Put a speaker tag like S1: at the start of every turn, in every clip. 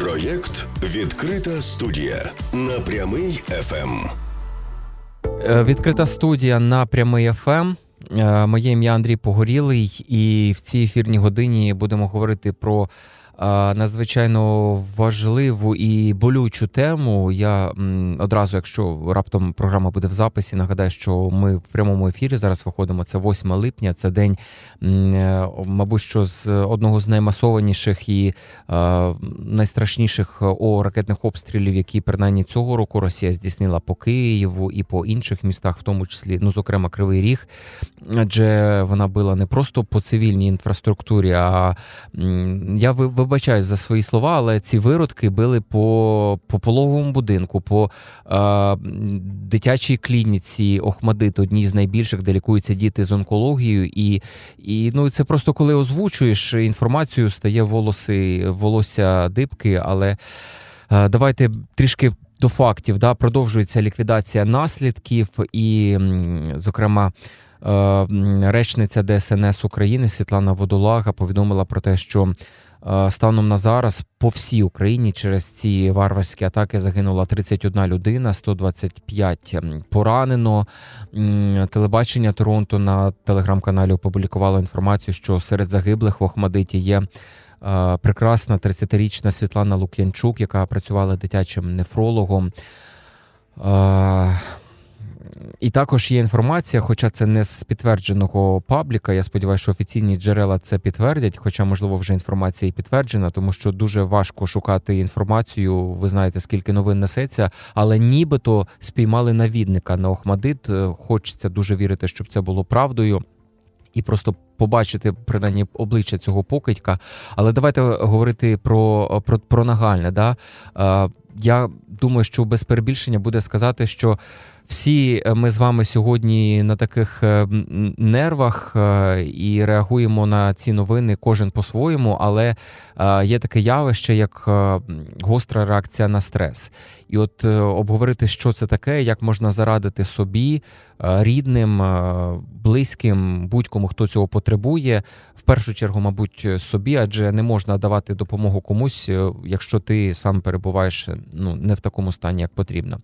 S1: Проєкт Відкрита студія на прямий Ем. ФМ.
S2: Е, Відкрита студія на прямий ФМ. Е, Моє ім'я Андрій Погорілий, і в цій ефірній годині будемо говорити про надзвичайно важливу і болючу тему. Я одразу, якщо раптом програма буде в записі, нагадаю, що ми в прямому ефірі зараз виходимо. Це 8 липня. Це день, е, мабуть, що з одного з наймасованіших і е, найстрашніших о ракетних обстрілів, які принаймні цього року Росія здійснила по Києву і по інших містах, в тому числі, ну зокрема, Кривий Ріг, адже вона била не просто по цивільній інфраструктурі, а я ви- вибачаюсь за свої слова, але ці виродки били по, по пологовому будинку, по е, дитячій клініці Охмадит, одній з найбільших, де лікуються діти з онкологією. І, і ну, це просто коли озвучуєш інформацію, стає волоси, волосся дибки, але е, давайте трішки. До фактів да продовжується ліквідація наслідків, і, зокрема, е, речниця ДСНС України Світлана Водолага повідомила про те, що станом на зараз по всій Україні через ці варварські атаки загинула 31 людина, 125 поранено. Телебачення Торонто на телеграм-каналі опублікувало інформацію, що серед загиблих в Охмадиті є е, прекрасна 30-річна Світлана Лук'янчук, яка працювала дитячим нефрологом. І також є інформація, хоча це не з підтвердженого пабліка. Я сподіваюся, що офіційні джерела це підтвердять, хоча, можливо, вже інформація і підтверджена, тому що дуже важко шукати інформацію. Ви знаєте, скільки новин несеться, але нібито спіймали навідника на Охмадит. Е, Хочеться дуже вірити, щоб це було правдою. І просто побачити принаймні обличчя цього покидька. Але давайте говорити про, про, про нагальне. Да? Е, Я думаю, що без перебільшення буде сказати, що всі ми з вами сьогодні на таких е, нервах е, і реагуємо на ці новини кожен по-своєму, але е, є таке явище, як е, гостра реакція на стрес. І от е, обговорити, що це таке, як можна зарадити собі, е, рідним, е, близьким, будь-кому, хто цього потребує, в першу чергу, мабуть, собі, адже не можна давати допомогу комусь, е, якщо ти сам перебуваєш ну не в такому стані, як потрібно.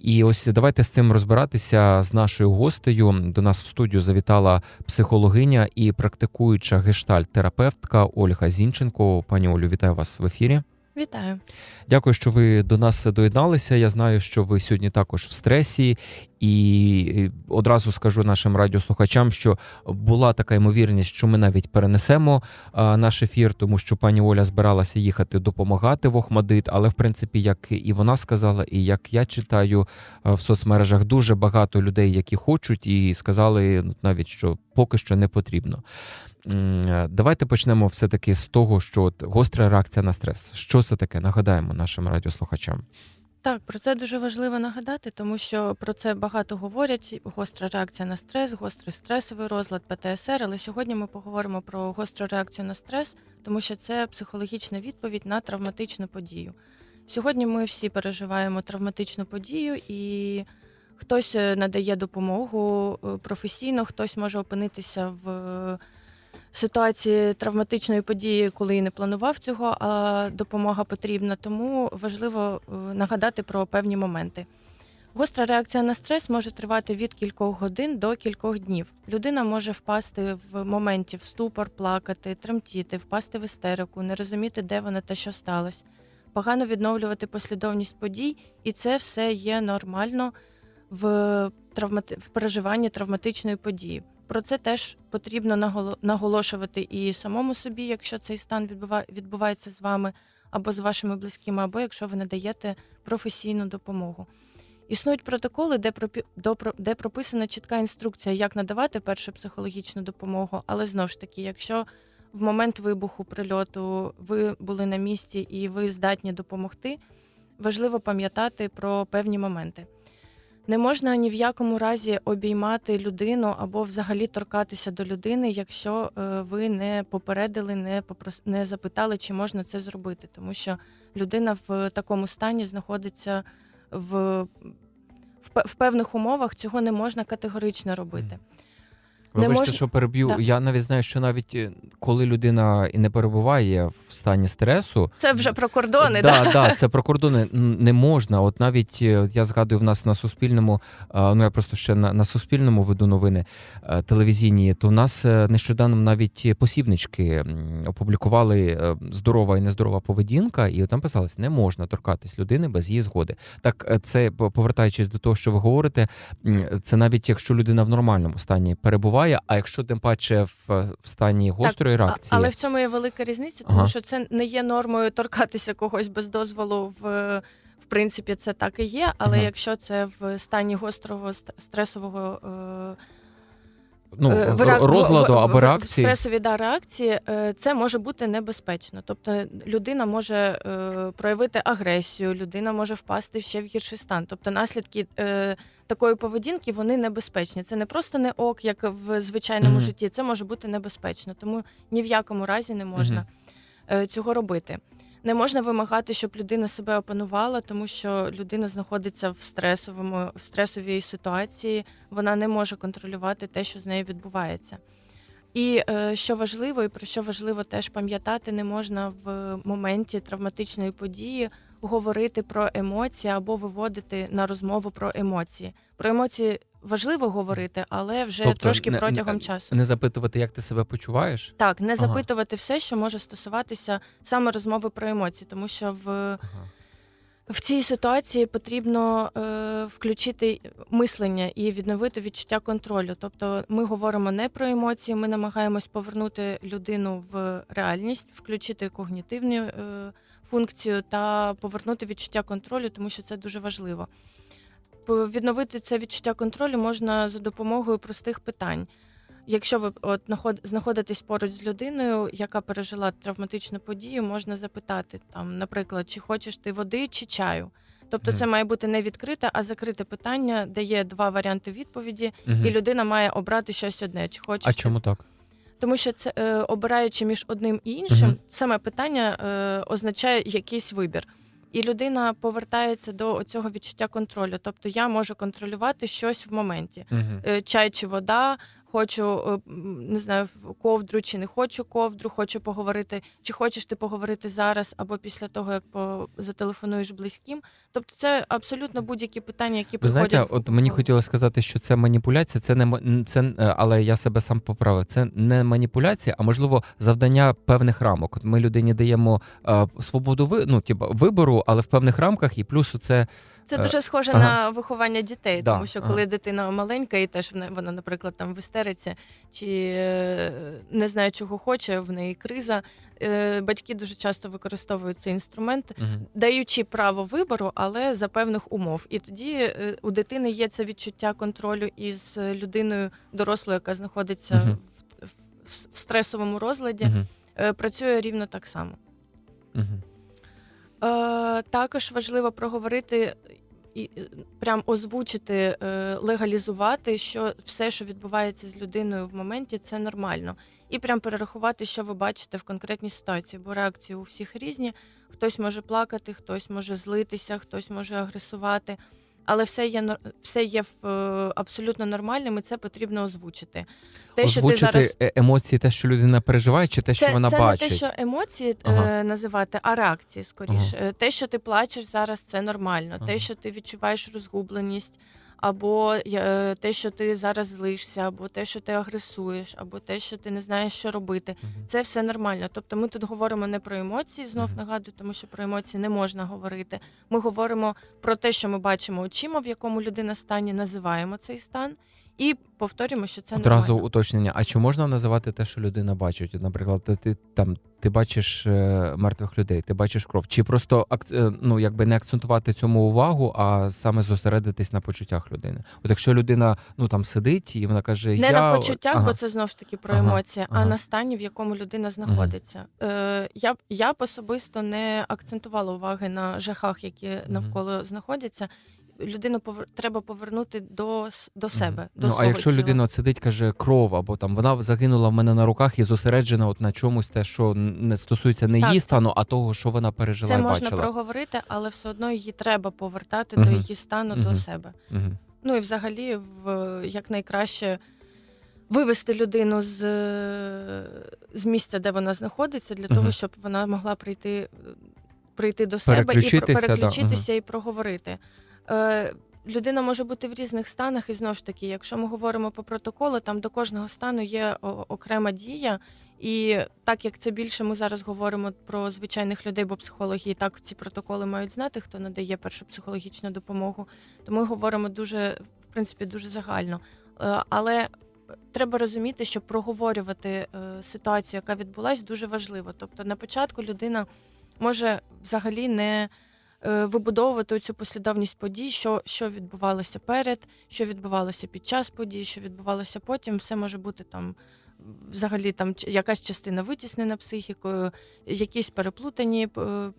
S2: І ось давайте з цим розбиратися з нашою гостею. До нас в студію завітала психологиня і практикуюча гештальт-терапевтка Ольга Зінченко. Пані Олю, вітаю вас в ефірі.
S3: Вітаю.
S2: Дякую, що ви до нас доєдналися. Я знаю, що ви сьогодні також в стресі, і одразу скажу нашим радіослухачам, що була така ймовірність, що ми навіть перенесемо наш ефір, тому що пані Оля збиралася їхати допомагати в Охмадит. Але в принципі, як і вона сказала, і як я читаю в соцмережах, дуже багато людей, які хочуть, і сказали ну, навіть, що поки що не потрібно. Е, Давайте почнемо все-таки з того, що от гостра реакція на стрес. Що це таке? Нагадаємо нашим радіослухачам.
S3: Так, про це дуже важливо нагадати, тому що про це багато говорять. Гостра реакція на стрес, гострий стресовий розлад, ПТСР. Але сьогодні ми поговоримо про гостру реакцію на стрес, тому що це психологічна відповідь на травматичну подію. Сьогодні ми всі переживаємо травматичну подію, і хтось е, надає допомогу е, професійно, хтось може опинитися в ситуації травматичної події, коли і не планував цього, а допомога потрібна. Тому важливо е, нагадати про певні моменти. Гостра реакція на стрес може тривати від кількох годин до кількох днів. Людина може впасти в моменті в ступор, плакати, тремтіти, впасти в істерику, не розуміти, де вона та що сталося, погано відновлювати послідовність подій, і це все є нормально в, травмати... в переживанні травматичної події. Про це теж потрібно наголо- наголошувати і самому собі, якщо цей стан відбува... відбувається з вами або з вашими близькими, або якщо ви надаєте професійну допомогу. Існують протоколи, де де прописана чітка інструкція, як надавати першу психологічну допомогу. Але знову ж таки, якщо в момент вибуху прильоту ви були на місці і ви здатні допомогти, важливо пам'ятати про певні моменти. Не можна ні в якому разі обіймати людину або взагалі торкатися до людини, якщо е, ви не попередили, не попрос... не запитали, чи можна це зробити, тому що людина в такому стані знаходиться в, в, певних умовах, цього не можна категорично робити.
S2: Вибачте,
S3: можна-
S2: що переб'ю.
S3: Да.
S2: Я навіть знаю, що навіть е, коли людина і не перебуває в стані стресу,
S3: Це вже про кордони,
S2: да,
S3: да?
S2: да, це про кордони не можна. От навіть е, я згадую в нас на суспільному, е, ну я просто ще на, на суспільному веду новини телевізійні. То в нас нещодавно навіть посібнички опублікували здорова і нездорова поведінка, і там писалось, не можна торкатись людини без її згоди. Так, це повертаючись до того, що ви говорите, це навіть якщо людина в нормальному стані перебуває, а якщо тим паче в, в стані гострої
S3: так,
S2: реакції.
S3: Але в цьому є велика різниця, тому
S2: Ага.
S3: що це не є нормою торкатися когось без дозволу. В в принципі, це так і є. Але
S2: Мгм.
S3: якщо це в стані гострого стресового е,
S2: ну,
S3: е,
S2: в-
S3: реак-
S2: розладу
S3: в-
S2: або
S3: в
S2: реакції.
S3: стресові да, реакції, е, це може бути небезпечно. Тобто людина може е, проявити агресію, людина може впасти ще в гірший стан. Тобто наслідки е, такої поведінки вони небезпечні. Це не просто не ок, як в звичайному
S2: Мгм.
S3: житті. Це може бути небезпечно, тому ні в якому разі не можна е, цього робити. Не можна вимагати, щоб людина себе опанувала, тому що людина знаходиться в стресовому в стресовій ситуації, вона не може контролювати те, що з нею відбувається. І е, що важливо, і про що важливо теж пам'ятати, не можна в моменті травматичної події говорити про емоції або виводити на розмову про емоції. Про емоції важливо говорити, але вже
S2: Тобто
S3: трошки
S2: не-
S3: протягом
S2: не-
S3: часу.
S2: Не запитувати, як ти себе почуваєш.
S3: Так, не
S2: Ага.
S3: запитувати все, що може стосуватися саме розмови про емоції, тому що в,
S2: Ага.
S3: в цій ситуації потрібно е, включити мислення і відновити відчуття контролю. Тобто ми говоримо не про емоції, ми намагаємось повернути людину в реальність, включити когнітивну е, функцію та повернути відчуття контролю, тому що це дуже важливо. Відновити це відчуття контролю можна за допомогою простих питань. Якщо ви от знаходитесь поруч з людиною, яка пережила травматичну подію, можна запитати там, наприклад, чи хочеш ти води чи чаю. Тобто, це має бути не відкрите, а закрите питання, де є два варіанти відповіді, і людина має обрати щось одне. Чи хочеш
S2: А
S3: ти-
S2: чому так?
S3: тому що це е, обираючи між одним і іншим, саме питання е, означає якийсь вибір. І людина повертається до цього відчуття контролю. Тобто я можу контролювати щось в моменті. Е, чай чи вода, хочу е, не знаю, ковдру чи не хочу ковдру, хочу поговорити, чи хочеш ти поговорити зараз або після того, як по зателефонуєш близьким. Тобто, це абсолютно будь-які питання, які
S2: Ви знаєте,
S3: приходять.
S2: от мені хотілося сказати, що це маніпуляція, це не це, е, але я себе сам поправив. Це не маніпуляція, а можливо завдання певних рамок. От ми людині даємо е, свободу ви, ну, типу, вибору, але в певних рамках, і плюс це
S3: Це
S2: Е,
S3: дуже схоже
S2: ага.
S3: на виховання дітей,
S2: Да,
S3: тому що
S2: ага.
S3: коли дитина маленька, і теж вона, наприклад, там в істериці чи е, не знає, чого хоче, в неї криза. е, Батьки дуже часто використовують цей інструмент,
S2: Мгм.
S3: даючи право вибору, але за певних умов. І тоді у дитини є це відчуття контролю із людиною дорослою, яка знаходиться
S2: Мгм.
S3: в, в, в стресовому розладі, е, працює рівно так само.
S2: Мгм.
S3: Е, також важливо проговорити і прям озвучити, е, легалізувати, що все, що відбувається з людиною в моменті, це нормально. І прям перерахувати, що ви бачите в конкретній ситуації, бо реакції у всіх різні. Хтось може плакати, хтось може злитися, хтось може агресувати. Але все є все є в, е, абсолютно нормальним, і це потрібно озвучити. Те, що ти зараз
S2: е- емоції, те, що людина переживає, чи те, що вона
S3: це
S2: бачить.
S3: не те, що емоції
S2: Ага.
S3: е, називати, а реакції скоріше. Ага. Те, що ти плачеш зараз, це нормально.
S2: Ага.
S3: Те, що ти відчуваєш розгубленість, або е, те, що ти зараз злишся, або те, що ти агресуєш, або те, що ти не знаєш, що робити. Це все нормально. Тобто, ми тут говоримо не про емоції, знов нагадую, тому що про емоції не можна говорити. Ми говоримо про те, що ми бачимо очима, в якому людина стані, називаємо цей стан. І повторюємо, що це
S2: Одразу
S3: нормально.
S2: уточнення. А чи можна називати те, що людина бачить? От, Наприклад, ти, ти там ти бачиш е, мертвих людей, ти бачиш кров. Чи просто ак, е, ну якби не акцентувати цьому увагу, а саме зосередитись на почуттях людини? От якщо людина ну там сидить і вона каже,
S3: Не
S2: я
S3: на почуттях,
S2: ага.
S3: бо це знов ж таки про
S2: Ага,
S3: емоції,
S2: ага.
S3: а на стані, в якому людина знаходиться. Е, я, б- я б особисто не акцентувала уваги на жахах, які навколо знаходяться. Людину повер... треба повернути до, до себе. До
S2: ну,
S3: свого
S2: а якщо
S3: тіла.
S2: людина сидить, каже кров, або там вона загинула в мене на руках і зосереджена от на чомусь, те, що не стосується не
S3: Так,
S2: її стану, а того, що вона пережила
S3: це
S2: і
S3: можна
S2: бачила.
S3: проговорити, але все одно її треба повертати до її стану, до
S2: Мгм.
S3: себе.
S2: Мгм.
S3: Ну і взагалі, в як найкраще вивести людину з, з місця, де вона знаходиться, для того, щоб вона могла прийти, прийти до себе і
S2: Переключитися, да,
S3: переключитися і проговорити. Е, людина може бути в різних станах, і знову ж таки, якщо ми говоримо по протоколу, там до кожного стану є окрема дія. І так як це більше ми зараз говоримо про звичайних людей, бо психологи і так ці протоколи мають знати, хто надає першу психологічну допомогу, то ми говоримо дуже, в принципі, дуже загально. Е, Але треба розуміти, що проговорювати е, ситуацію, яка відбулась, дуже важливо. Тобто на початку людина може взагалі не вибудовувати цю послідовність подій, що, що відбувалося перед, що відбувалося під час подій, що відбувалося потім. Все може бути там. Взагалі, там якась частина витіснена психікою, якісь переплутані е,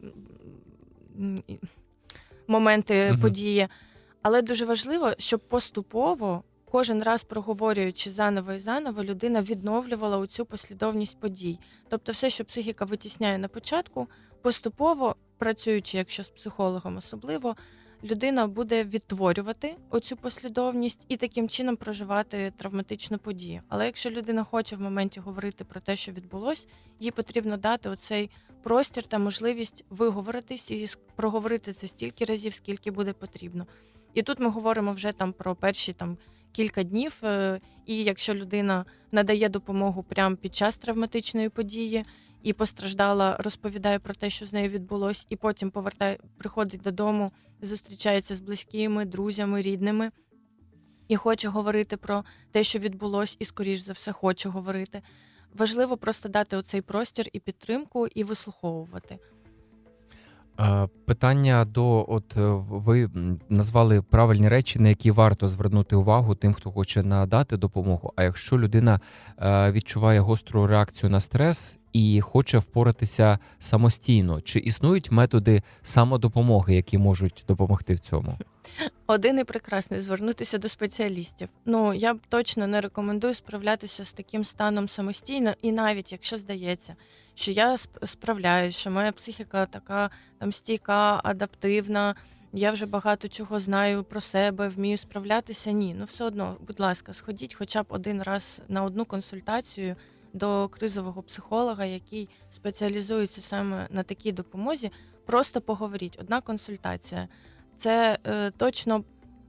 S3: моменти
S2: Мгм.
S3: події. Але дуже важливо, щоб поступово, кожен раз проговорюючи заново і заново, людина відновлювала цю послідовність подій. Тобто, все, що психіка витісняє на початку, поступово працюючи, якщо з психологом особливо, людина буде відтворювати оцю послідовність і таким чином проживати травматичну подію. Але якщо людина хоче в моменті говорити про те, що відбулось, їй потрібно дати оцей простір та можливість виговоритись і проговорити це стільки разів, скільки буде потрібно. І тут ми говоримо вже там про перші там кілька днів. е, І якщо людина надає допомогу прямо під час травматичної події і постраждала, розповідає про те, що з нею відбулось, і потім повертає, приходить додому, зустрічається з близькими, друзями, рідними. І хоче говорити про те, що відбулось, і скоріш за все хоче говорити. Важливо просто дати оцей простір і підтримку, і вислуховувати.
S2: Е, Питання до от е, ви назвали правильні речі, на які варто звернути увагу тим, хто хоче надати допомогу. А якщо людина е, відчуває гостру реакцію на стрес і хоче впоратися самостійно, чи існують методи самодопомоги, які можуть допомогти в цьому?
S3: Один і прекрасний звернутися до спеціалістів. Ну я б точно не рекомендую справлятися з таким станом самостійно, і навіть якщо здається, що я сп- справляюсь, що моя психіка така там стійка, адаптивна. Я вже багато чого знаю про себе, вмію справлятися. Ні, ну все одно, будь ласка, сходіть хоча б один раз на одну консультацію до кризового психолога, який спеціалізується саме на такій допомозі. Просто поговоріть. Одна консультація це е, точно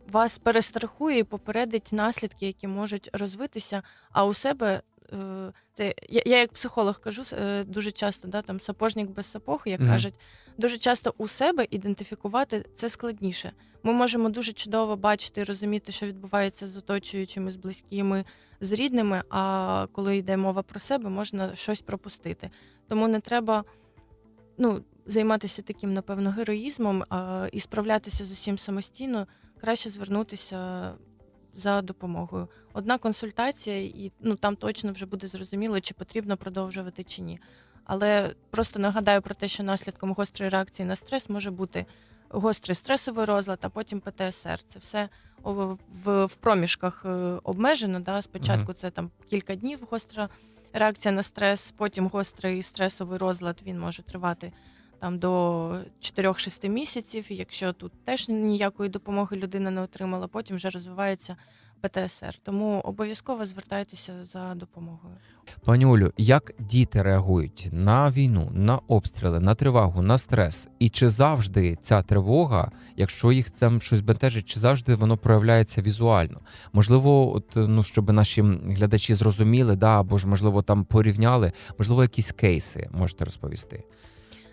S3: вас перестрахує і попередить наслідки, які можуть розвитися. А у себе це я, я як психолог кажу е, дуже часто, да, там сапожник без сапог, як
S2: Мгм.
S3: кажуть, дуже часто у себе ідентифікувати це складніше. Ми можемо дуже чудово бачити і розуміти, що відбувається з оточуючими, з близькими, з рідними. А коли йде мова про себе, можна щось пропустити. Тому не треба ну, займатися таким, напевно, героїзмом а, і справлятися з усім самостійно, краще звернутися за допомогою. Одна консультація, і ну, там точно вже буде зрозуміло, чи потрібно продовжувати чи ні. Але просто нагадаю про те, що наслідком гострої реакції на стрес може бути гострий стресовий розлад, а потім ПТСР. Це все в, в проміжках е, обмежено. Да? Спочатку це там кілька днів гостра реакція на стрес, потім гострий стресовий розлад він може тривати там до 4-6 місяців. Якщо тут теж ніякої допомоги людина не отримала, потім вже розвивається ПТСР. Тому обов'язково звертайтеся за допомогою.
S2: Пані Олю, як діти реагують на війну, на обстріли, на тривогу, на стрес? І чи завжди ця тривога, якщо їх там щось бентежить, чи завжди воно проявляється візуально? Можливо, от ну щоб наші глядачі зрозуміли, да, або ж можливо там порівняли, можливо, якісь кейси можете розповісти.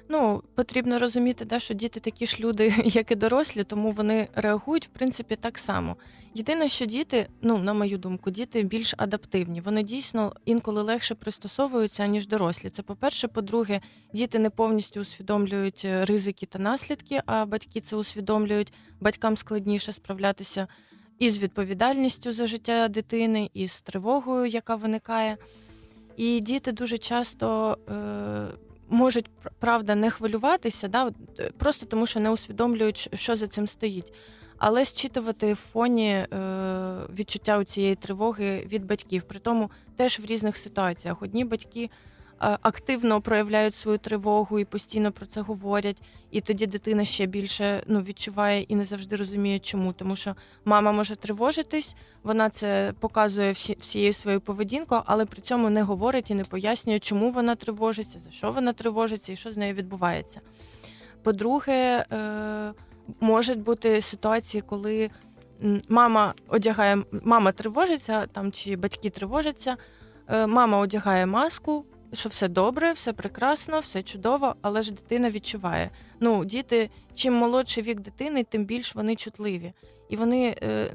S3: Ну, потрібно розуміти, да, що діти такі ж люди, як і дорослі, тому вони реагують в принципі так само. Єдине, що діти, ну на мою думку, діти більш адаптивні. Вони дійсно інколи легше пристосовуються ніж дорослі. Це по-перше, по-друге, діти не повністю усвідомлюють е, ризики та наслідки, а батьки це усвідомлюють. Батькам складніше справлятися і з відповідальністю за життя дитини, і з тривогою, яка виникає. І діти дуже часто. Е- можуть правда не хвилюватися, да, е, просто тому, що не усвідомлюють, що за цим стоїть. Але зчитувати в фоні е, відчуття цієї тривоги від батьків. При тому теж в різних ситуаціях. Одні батьки активно проявляють свою тривогу і постійно про це говорять. І тоді дитина ще більше ну, відчуває і не завжди розуміє, чому. Тому що мама може тривожитись, вона це показує всі, всією своєю поведінкою, але при цьому не говорить і не пояснює, чому вона тривожиться, за що вона тривожиться і що з нею відбувається. По-друге, е, можуть бути ситуації, коли мама одягає, мама тривожиться там чи батьки тривожаться, е, мама одягає маску, що все добре, все прекрасно, все чудово, але ж дитина відчуває. Ну, діти, чим молодший вік дитини, тим більш вони чутливі. І вони е,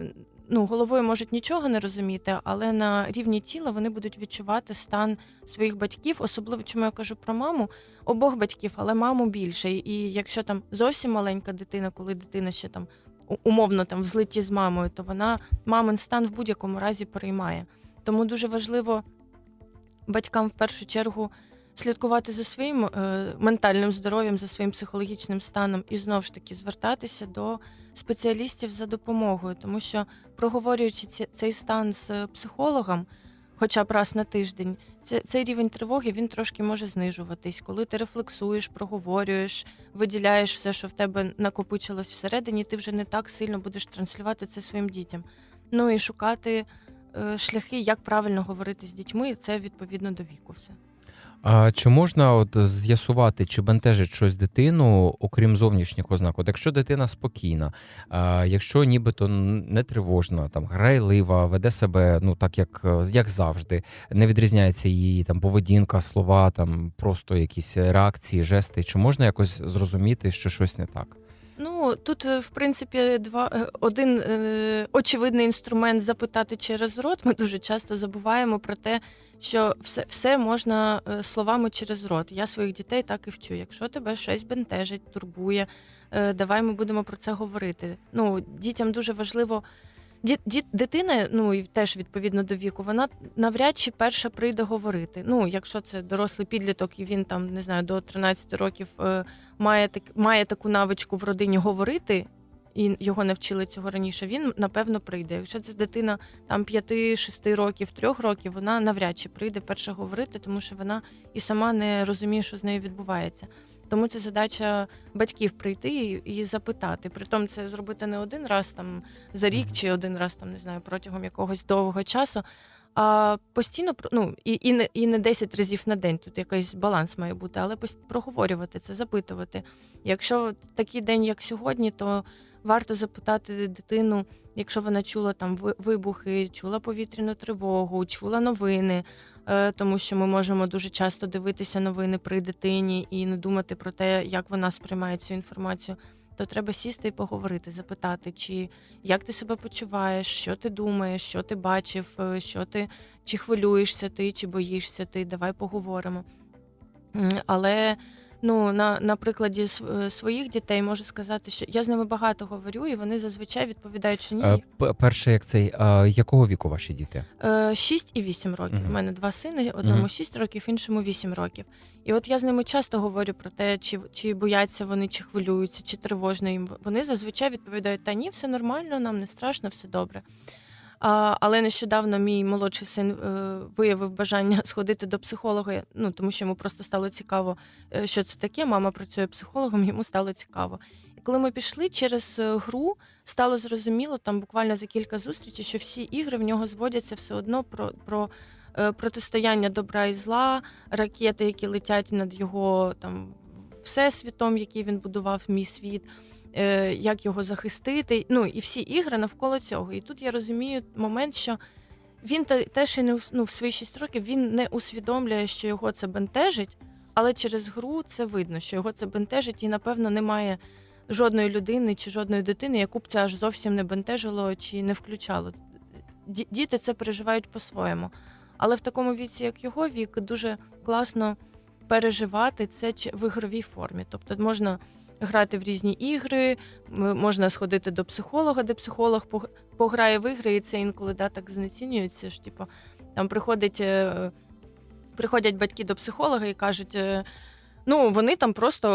S3: ну, головою можуть нічого не розуміти, але на рівні тіла вони будуть відчувати стан своїх батьків, особливо чому я кажу про маму, обох батьків, але маму більше. І якщо там зовсім маленька дитина, коли дитина ще там умовно там в злиті з мамою, то вона мамин стан в будь-якому разі переймає. Тому дуже важливо батькам в першу чергу слідкувати за своїм е, ментальним здоров'ям, за своїм психологічним станом і знову ж таки звертатися до спеціалістів за допомогою, тому що проговорюючи ці- цей стан з психологом, хоча б раз на тиждень, це, цей рівень тривоги він трошки може знижуватись. Коли ти рефлексуєш, проговорюєш, виділяєш все, що в тебе накопичилось всередині, ти вже не так сильно будеш транслювати це своїм дітям. Ну і шукати шляхи, як правильно говорити з дітьми, це відповідно до віку. Все.
S2: А чи можна от з'ясувати, чи бентежить щось дитину, окрім зовнішніх ознак? От якщо дитина спокійна, а якщо нібито не тривожна, там грайлива, веде себе ну так, як, е, як завжди, не відрізняється її там поведінка, слова, там просто якісь реакції, жести. Чи можна якось зрозуміти, що щось не так?
S3: Ну тут, е, в принципі, два е, один е, очевидний інструмент запитати через рот. Ми дуже часто забуваємо про те, що все, все можна е, словами через рот. Я своїх дітей так і вчу. Якщо тебе щось бентежить, турбує, е, давай ми будемо про це говорити. Ну, дітям дуже важливо. Ді, ді, дитина, ну і теж відповідно до віку, вона навряд чи перша прийде говорити. Ну, якщо це дорослий підліток, і він там не знаю до 13 років е, має так, має таку навичку в родині говорити, і його не вчили цього раніше. Він напевно прийде. Якщо це дитина там 5-6 років, 3 років, вона навряд чи прийде перша говорити, тому що вона і сама не розуміє, що з нею відбувається. Тому це задача батьків прийти і, і запитати. Притом це зробити не один раз там за рік чи один раз там не знаю протягом якогось довгого часу. А постійно ну, і, і, не, і не 10 разів на день. Тут якийсь баланс має бути, але проговорювати це, запитувати. Якщо такий день, як сьогодні, то варто запитати дитину, якщо вона чула там ви- вибухи, чула повітряну тривогу, чула новини, тому що ми можемо дуже часто дивитися новини при дитині і не думати про те, як вона сприймає цю інформацію. То треба сісти і поговорити, запитати, чи як ти себе почуваєш, що ти думаєш, що ти бачив, е, що ти чи хвилюєшся ти, чи боїшся ти. Давай поговоримо. Але ну, на, на прикладі е, своїх дітей можу сказати, що я з ними багато говорю, і вони зазвичай відповідають, що ні.
S2: Е, Перше, як цей, а, якого віку ваші діти?
S3: Е, 6 і 8 років.
S2: Мгм.
S3: У мене два сини, одному
S2: Мгм.
S3: 6 років, іншому 8 років. І от я з ними часто говорю про те, чи, чи бояться вони, чи хвилюються, чи тривожно їм. Вони зазвичай відповідають: та ні, все нормально, нам не страшно, все добре. Але нещодавно мій молодший син е, виявив бажання сходити до психолога, ну тому що йому просто стало цікаво, е, що це таке. Мама працює психологом, йому стало цікаво. І коли ми пішли через е, гру, стало зрозуміло там буквально за кілька зустрічей, що всі ігри в нього зводяться все одно про, про протистояння добра і зла, ракети, які летять над його там всесвітом, який він будував, мій світ. Е, Як його захистити, ну і всі ігри навколо цього. І тут я розумію момент, що він те- теж і не ну, в свої 6 років він не усвідомлює, що його це бентежить, але через гру це видно, що його це бентежить, і напевно немає жодної людини чи жодної дитини, яку б це аж зовсім не бентежило чи не включало. Діти це переживають по-своєму. Але в такому віці, як його вік, дуже класно переживати це в ігровій формі. Тобто можна грати в різні ігри, можна сходити до психолога, де психолог пог- пограє в ігри, і це інколи да, так знецінюється. ж, Типу, там приходить, е, приходять батьки до психолога і кажуть. Е, Ну, вони там просто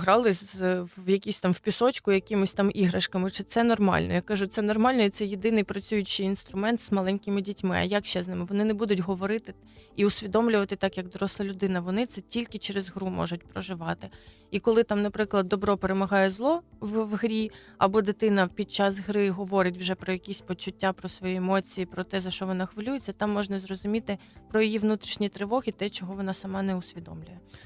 S3: грали з, в якісь там в пісочку, якимись там іграшками. Чи це нормально? Я кажу, це нормально, і це єдиний працюючий інструмент з маленькими дітьми. А як ще з ними? Вони не будуть говорити і усвідомлювати так, як доросла людина. Вони це тільки через гру можуть проживати. І коли там, наприклад, добро перемагає зло в, в грі, або дитина під час гри говорить вже про якісь почуття, про свої емоції, про те, за що вона хвилюється, там можна зрозуміти про її внутрішні тривоги, те, чого вона сама не усвідомлює.